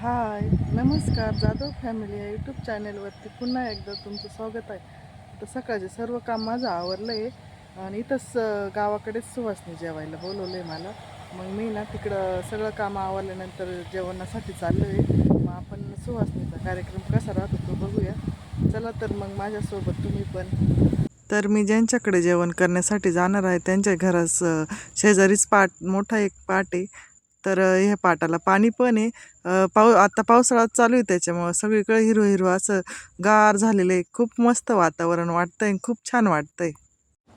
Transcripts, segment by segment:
हाय नमस्कार जाधव फॅमिली या यूट्यूब चॅनेलवरती पुन्हा एकदा तुमचं स्वागत आहे. तर सकाळचे सर्व काम माझं आवरलं आहे आणि इथंच गावाकडेच सुवासनी जेवायला बोलवलं आहे मला. मग मी ना तिकडं सगळं काम आवरल्यानंतर जेवणासाठी चाललो आहे मग आपण सुवासनीचा कार्यक्रम कसा राहतो तो बघूया. चला तर मग माझ्यासोबत तुम्ही पण. तर मी ज्यांच्याकडे जेवण करण्यासाठी जाणार आहे त्यांच्या घरास शेजारीच पाट मोठा एक पाट आहे. तर हे ह्या पाटाला पाणी पण आहे. पाऊ आता पावसाळा चालू आहे त्याच्यामुळं सगळीकडे हिरवं हिरवं असं गार झालेलं आहे. खूप मस्त वातावरण वाटतं आहे खूप छान वाटतं आहे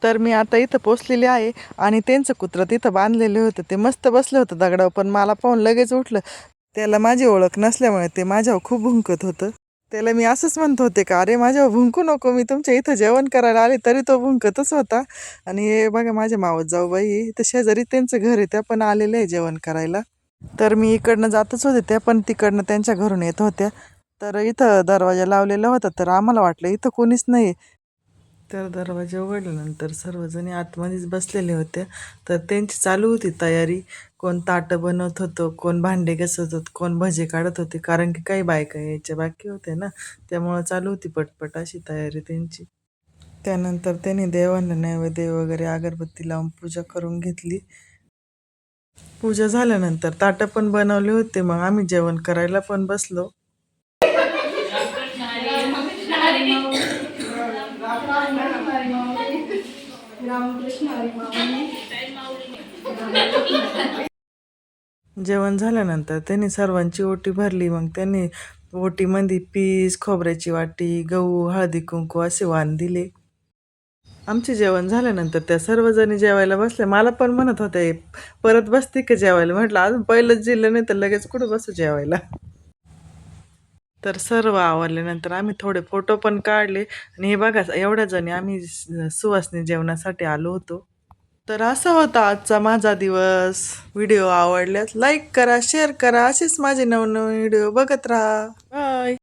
तर मी आता इथं पोचलेले आहे आणि त्यांचं कुत्रं तिथं बांधलेले होतं. ते मस्त बसलं होतं दगडावर पण मला पाहून लगेच उठलं. त्याला माझी ओळख नसल्यामुळे ते माझ्यावर खूप भुंकत होतं. त्याला मी असंच म्हणत होते का अरे माझ्यावर भुंकू नको मी तुमच्या इथं जेवण करायला आले तरी तो भुंकतच होता. आणि हे बघा माझ्या मावत जाऊ बाई तर शेजारी त्यांचं घर आहे त्या पण आलेले आहे जेवण करायला. तर मी इकडनं जातच होते त्या पण तिकडनं त्यांच्या घरून येत होत्या. तर इथं दरवाजा लावलेला होता तर आम्हाला वाटलं इथं कोणीच नाही तर दरवाजा उघडल्यानंतर सर्वजणी आतमध्येच बसलेले होते. तर त्यांची चालू होती तयारी. कोण ताटं बनवत होतं कोण भांडे घसत होत कोण भजे काढत होते. कारण की काही बायका यायच्या बाकी होत्या ना. त्यामुळं चालू होती पटपट अशी तयारी त्यांची. त्यानंतर त्यांनी देवांना नैवेद्य वगैरे अगरबत्ती लावून पूजा करून घेतली. पूजा झाल्यानंतर ताटं पण बनवले होते. मग आम्ही जेवण करायला पण बसलो. जेवण झाल्यानंतर त्यांनी सर्वांची ओटी भरली. मग त्यांनी ओटीमध्ये पीस खोबऱ्याची वाटी गहू हळदी कुंकू असे वाण दिले. आमचे जेवण झाल्यानंतर त्या सर्वजणी जेवायला बसल्या. मला पण म्हणत होते परत बसते का जेवायला? म्हटलं अजून पहिलंच जिल्लं नाही तर लगेच कुठं बसू जेवायला? तर सर्व आवरल्यानंतर आम्ही थोडे फोटो पण काढले. आणि हे बघा एवढ्या जणी आम्ही सुवासनी जेवणासाठी आलो होतो. तर असा होता आजचा माझा दिवस. व्हिडिओ आवडल्यास लाईक करा शेअर करा. असेच माझे नवनवीन व्हिडिओ बघत राहा. बाय.